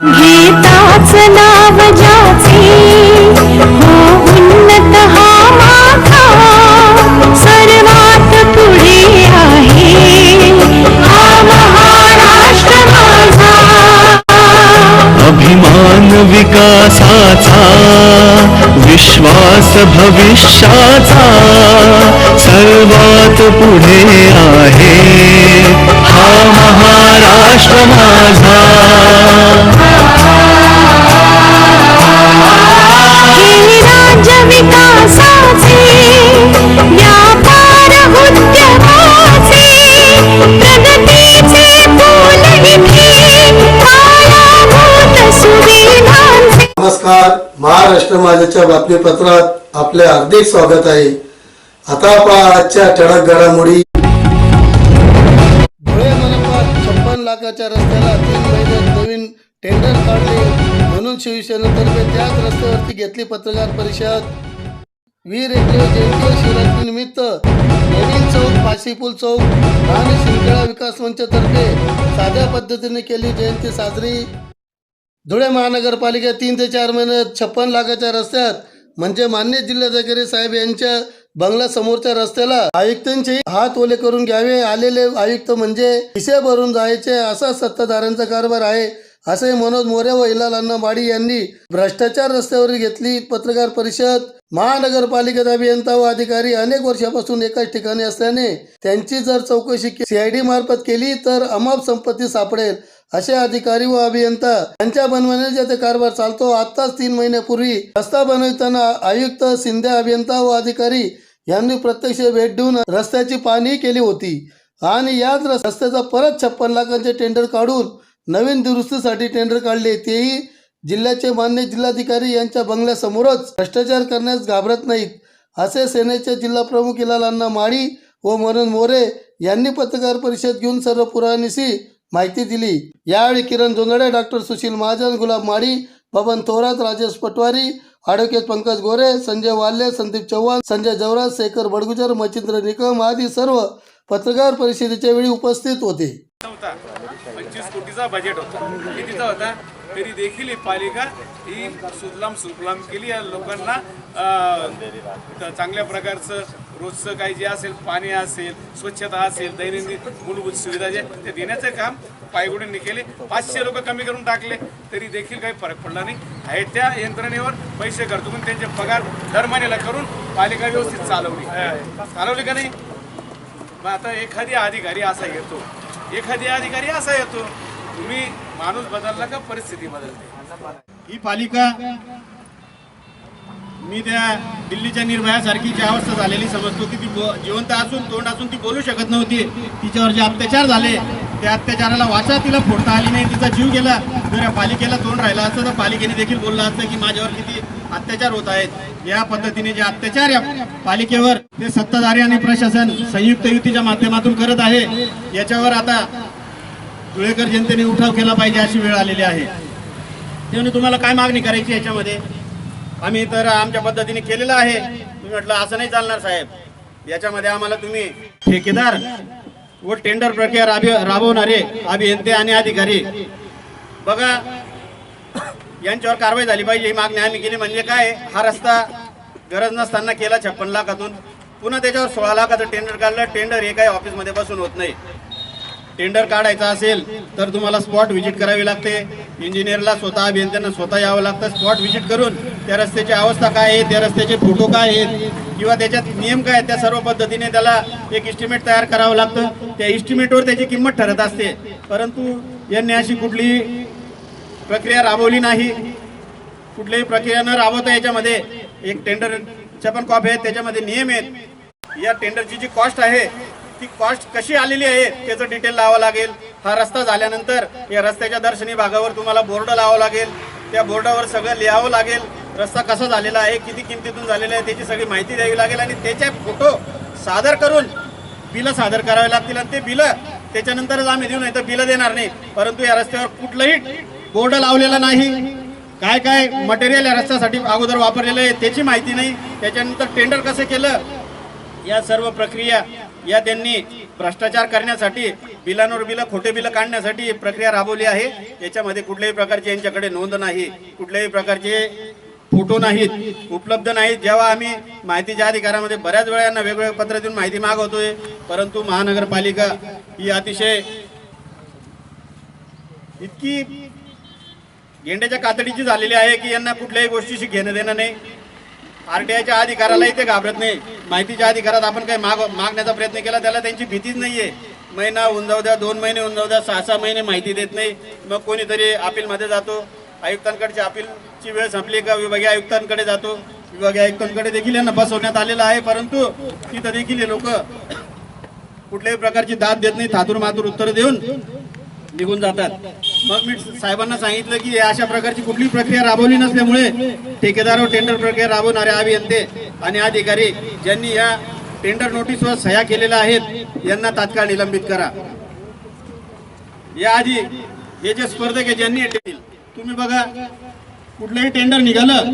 गीताच नाव जा विकासाचा विश्वास भविष्याचा सर्वात पुढे आहे. हा महाराष्ट्र माझा. महाराष्ट्र माझ्याच्या बातमीपत्रात आपले हार्दिक स्वागत आहे. आता पहा आजच्या ठळक घडामोडी. धुळे मनपात छप्पन लाखाच्या रस्त्याला तीन महिन्यात नवीन टेंडर काढले. म्हणून शिवसेनेतर्फे त्याच रस्त्यावरती घेतली पत्रकार परिषद. वीर एकदेव जयंती शिवरात्रीनिमित्त नवीन चौक पाशीपूल चौक आणि शिंदखेडा विकास मंचतर्फे साध्या पद्धतीने केली जयंती साजरी. धुळे महानगरपालिका तीन ते चार महिन्यात छप्पन लाखाच्या रस्त्यात म्हणजे मान्य जिल्हाधिकारी साहेब यांच्या बंगला समोरच्या रस्त्याला आयुक्तांचे हात ओले करून घ्यावे. आलेले आयुक्त म्हणजे हिसे भरून जायचे असा सत्ताधाऱ्यांचा कारभार आहे असे मनोज मोरे व हिलाल माडी यांनी भ्रष्टाचार रस्त्यावर घेतली पत्रकार परिषद. महानगरपालिकेत अभियंता व अधिकारी अनेक वर्षापासून एकाच ठिकाणी असल्याने त्यांची जर चौकशी सीआयडी मार्फत केली तर अमाप संपत्ती सापडेल असे अधिकारी व अभियंता यांच्या बनवण्याचा कारभार चालतो आताच तीन महिन्यापूर्वी रस्ता बनवताना आयुक्त शिंदे अभियंता व अधिकारी यांनी प्रत्यक्ष भेट देऊन रस्त्याची पाहणी केली होती. आणि याच रस्त्याचा परत छप्पन लाखांचे टेंडर काढून नवीन दुरुस्तीसाठी टेंडर काढले. तेही जिल्ह्याचे मान्य जिल्हाधिकारी यांच्या बंगल्यासमोरच. भ्रष्टाचार करण्यास घाबरत नाहीत असे सेनेचे जिल्हा प्रमुख इलालांना माळी व मरण मोरे यांनी पत्रकार परिषद घेऊन सर्व पुराणीशी माहिती दिली. यावेळी किरण जोंधळे डॉक्टर सुशील महाजन गुलाब माळी बबन थोरात राजेश पटवारी ॲडव्होकेट पंकज गोरे संजय वाल्हे संदीप चव्हाण संजय जवराज शेखर बडगुजर मच्छिंद्र निकम आदी सर्व पत्रकार परिषदेच्या वेळी उपस्थित होते. पंचवीस कोटीचा बजेट होता. कितीचा होता? तरी देखील ही पालिका ही सुजलाम सुफलाम केली. या लोकांना चांगल्या प्रकारचं रोजचं काही जे असेल पाणी असेल स्वच्छता असेल दैनंदिन मूलभूत सुविधा जे ते देण्याचं काम पायगुडींनी केले पाचशे लोक कमी करून टाकले तरी देखील काही फरक पडला नाही. आहे त्या यंत्रणेवर पैसे करतो करून त्यांचे पगार दर महिन्याला करून पालिका व्यवस्थित चालवली. चालवली का नाही? मग आता एखादी अधिकारी असा येतो. एखादी अधिकारी असा येतो तुम्ही माणूस बदलला का परिस्थिती बदलते? ही पालिका मी त्या दिल्लीच्या निर्भयासारखी जी अवस्था झालेली समजतो की ती जिवंत असून तोंड असून ती बोलू शकत नव्हती. तिच्यावर जे अत्याचार झाले त्या अत्याचाराला वाचा तिला फोडता आली नाही तिचा जीव गेला जर या पालिकेला तोंड राहिला असतं तर पालिकेने देखील बोललं असतं की माझ्यावर किती अत्याचार होत आहेत. या पद्धतीने जे अत्याचार या पालिकेवर ते सत्ताधारी आणि प्रशासन संयुक्त युतीच्या माध्यमातून करत आहे याच्यावर आता धुळेकर जनतेने उठाव केला पाहिजे अशी वेळ आलेली आहे. त्यामुळे तुम्हाला काय मागणी करायची याच्यामध्ये? आम्ही तर आमच्या पद्धतीने केलेलं आहे. तुम्ही म्हटलं असं नाही चालणार साहेब. याच्यामध्ये आम्हाला तुम्ही ठेकेदार व टेंडर प्रक्रिया राबी राबवणारे अभियंते आणि अधिकारी. बघा यांच्यावर कारवाई झाली पाहिजे ही मागणी आम्ही केली म्हणजे काय? हा रस्ता गरज नसताना केला छप्पन लाखातून. पुन्हा त्याच्यावर सोळा लाखाचं टेंडर काढलं. टेंडर हे काही ऑफिसमध्ये बसून होत नाही. टेंडर काढायचा असेल तर तुम्हाला स्पॉट व्हिजिट करावी लागते. इंजिनियरला स्वतः अभियंत्यांना स्वतः यावं लागतं. स्पॉट व्हिजिट करून त्या रस्त्याची अवस्था काय आहे त्या रस्त्याचे फोटो काय आहेत किंवा त्याच्यात नियम काय आहेत त्या सर्व पद्धतीने त्याला एक इस्टिमेट तयार करावं लागतं. त्या इस्टिमेटवर त्याची किंमत ठरत असते. परंतु यांनी अशी कुठली प्रक्रिया राबवली नाही. कुठलीही प्रक्रिया न राबवता याच्यामध्ये एक टेंडरच्या पण कॉपी आहेत त्याच्यामध्ये नियम आहेत. या टेंडरची जी कॉस्ट आहे ती कॉस्ट कशी आलेली आहे त्याचं डिटेल लावावं लागेल. हा रस्ता झाल्यानंतर या रस्त्याच्या दर्शनी भागावर तुम्हाला बोर्ड लावावं लागेल. त्या बोर्डावर सगळं लिहावं लागेल. रस्ता कसा झालेला आहे किती किमतीतून झालेला आहे त्याची सगळी माहिती द्यावी लागेल आणि त्याचे फोटो सादर करून बिलं सादर करावे लागतील आणि ते बिलं त्याच्यानंतरच आम्ही देऊ नाही तर बिलं देणार नाही. परंतु या रस्त्यावर कुठलंही बोर्ड लावलेला नाही. काय काय मटेरियल या रस्त्यासाठी अगोदर वापरलेलं आहे त्याची माहिती नाही. त्याच्यानंतर टेंडर कसं केलं या सर्व प्रक्रिया या त्यांनी भ्रष्टाचार करण्यासाठी बिलांवर बिलं खोटे बिलं काढण्यासाठी प्रक्रिया राबवली आहे. याच्यामध्ये कुठल्याही प्रकारची यांच्याकडे नोंद नाही. कुठल्याही प्रकारचे फोटो नाहीत उपलब्ध नाहीत. जेव्हा आम्ही माहितीच्या अधिकारामध्ये बऱ्याच वेळा यांना वेगवेगळे पत्र देऊन माहिती मागवतोय परंतु महानगरपालिका ही अतिशय इतकी गेंड्याच्या कातडीची झालेली आहे की यांना कुठल्याही गोष्टीशी घेणं देणं नाही. आरटीआयच्या अधिकारालाही ते घाबरत नाही. माहितीच्या अधिकारात आपण काही माग मागण्याचा प्रयत्न केला त्याला त्यांची भीतीच नाहीये. महिना होऊन जाऊ द्या दोन महिने होऊन जाऊ द्या सहा सहा महिने माहिती देत नाही. मग कोणीतरी अपीलमध्ये जातो. आयुक्तांकडची अपील अपीलची वेळ संपली का? विभागीय आयुक्तांकडे जातो. विभागीय आयुक्तांकडे देखील यांना बसवण्यात आलेला आहे परंतु तिथं देखील हे लोक कुठल्याही प्रकारची दाद देत नाही थातूर मातूर उत्तर देऊन निघून जातात. मग मी साहेबांना सांगितलं की अशा प्रकारची कुठली प्रक्रिया राबवली नसल्यामुळे ठेकेदारावर टेंडर प्रक्रिया राबवणारे अभियंते आणि अधिकारी ज्यांनी या टेंडर नोटीसवर सह्या केलेल्या आहेत यांना तात्काळ निलंबित करा. याआधी हे जे स्पर्धक आहे ज्यांनी तुम्ही बघा कुठलंही टेंडर निघालं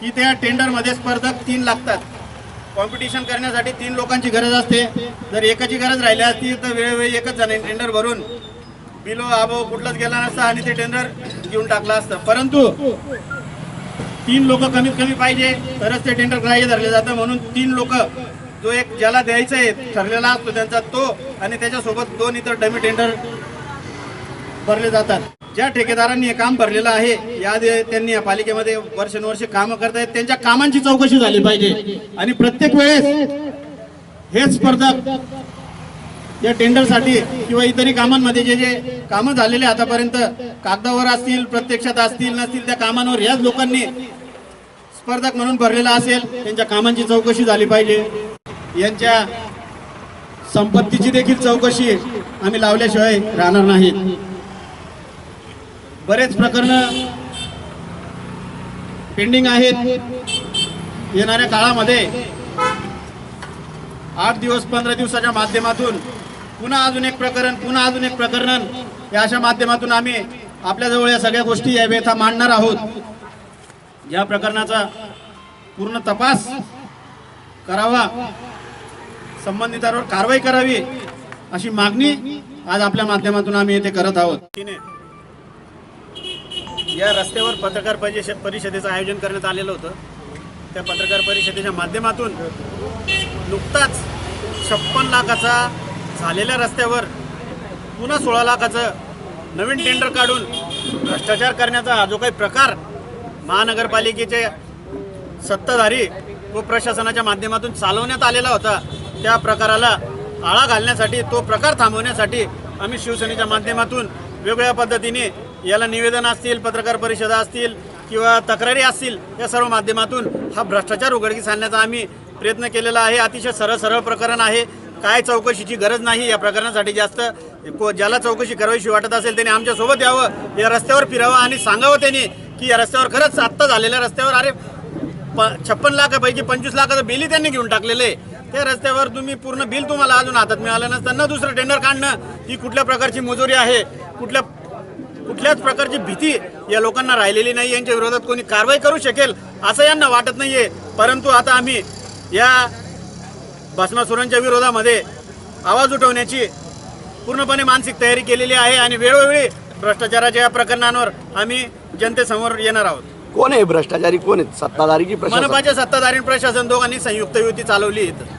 की त्या टेंडरमध्ये स्पर्धक तीन लागतात. कॉम्पिटिशन करण्यासाठी तीन लोकांची गरज असते. जर एकाची गरज राहिली असती तर वेळोवेळी एकच जण टेंडर भरून बिलो आबो कुठलाच गेला नसता आणि ते टेंडर घेऊन टाकलं असतं. परंतु तीन लोक कमीत कमी पाहिजे तरच ते टेंडर ग्राह्य धरले जातं. म्हणून तीन लोक जो एक ज्याला द्यायचा आहे ठरलेला असतो त्यांचा तो आणि त्याच्यासोबत दोन इतर डमी टेंडर भरले जातात. ज्या ठेकेदारांनी हे काम भरलेलं आहे या त्यांनी या पालिकेमध्ये वर्षानुवर्षे कामं करतायत. त्यांच्या कामांची चौकशी झाली पाहिजे. आणि प्रत्येक वेळेस हे स्पर्धक या टेंडरसाठी किंवा इतरही कामांमध्ये जे जे कामं झालेले आतापर्यंत कागदावर असतील प्रत्यक्षात असतील नसतील त्या कामांवर याच लोकांनी स्पर्धक म्हणून भरलेला असेल त्यांच्या कामांची चौकशी झाली पाहिजे. यांच्या संपत्तीची देखील चौकशी आम्ही लावल्याशिवाय राहणार नाहीत. बरेच प्रकरण पेंडिंग आहेत येणाऱ्या काळामध्ये. आठ दिवस पंधरा दिवसाच्या माध्यमातून पुन्हा अजून एक प्रकरण पुन्हा अजून एक प्रकरण. या अशा माध्यमातून आम्ही आपल्याजवळ या सगळ्या गोष्टी या व्यथा मांडणार आहोत. या प्रकरणाचा पूर्ण तपास करावा. संबंधितांवर कारवाई करावी अशी मागणी आज आपल्या माध्यमातून आम्ही येथे करत आहोत. या रस्त्यावर पत्रकार परिषद परिषदेचं आयोजन करण्यात आलेलं होतं. त्या पत्रकार परिषदेच्या माध्यमातून नुकताच छप्पन लाखाचा झालेल्या रस्त्यावर पुन्हा सोळा लाखाचं नवीन टेंडर काढून भ्रष्टाचार करण्याचा हा जो काही प्रकार महानगरपालिकेचे सत्ताधारी व प्रशासनाच्या माध्यमातून चालवण्यात आलेला होता त्या प्रकाराला आळा घालण्यासाठी तो प्रकार थांबवण्यासाठी आम्ही शिवसेनेच्या माध्यमातून वेगवेगळ्या पद्धतीने याला निवेदन असतील पत्रकार परिषदा असतील किंवा तक्रारी असतील या सर्व माध्यमातून हा भ्रष्टाचार उघडकीस आणण्याचा आम्ही प्रयत्न केलेला आहे. अतिशय सरळ सरळ प्रकरण आहे. काय चौकशीची गरज नाही या प्रकरणासाठी जास्त. को- ज्याला चौकशी करावीशी वाटत असेल त्याने आमच्यासोबत यावं या रस्त्यावर फिरावं आणि सांगावं त्यांनी की या रस्त्यावर खरंच आत्ता झालेल्या रस्त्यावर अरे प छप्पन लाखापैकी पंचवीस लाखाचं बिलही त्यांनी घेऊन टाकलेलं आहे. त्या रस्त्यावर तुम्ही पूर्ण बिल तुम्हाला अजून हातात मिळालं नसताना दुसरं टेंडर काढणं ही कुठल्या प्रकारची मजुरी आहे कुठल्या कुठल्याच प्रकारची भीती या लोकांना राहिलेली नाही यांच्या विरोधात कोणी कारवाई करू शकेल असं यांना वाटत नाहीये. परंतु आता आम्ही या भस्मासुरांच्या विरोधामध्ये आवाज उठवण्याची पूर्णपणे मानसिक तयारी केलेली आहे आणि वेळोवेळी भ्रष्टाचाराच्या या प्रकरणांवर आम्ही जनतेसमोर येणार आहोत. कोण आहे भ्रष्टाचारी? कोण आहेत सत्ताधारी की प्रशासन? मनपाच्या सत्ताधारी आणि प्रशासन दोघांनी संयुक्त युती चालवली आहे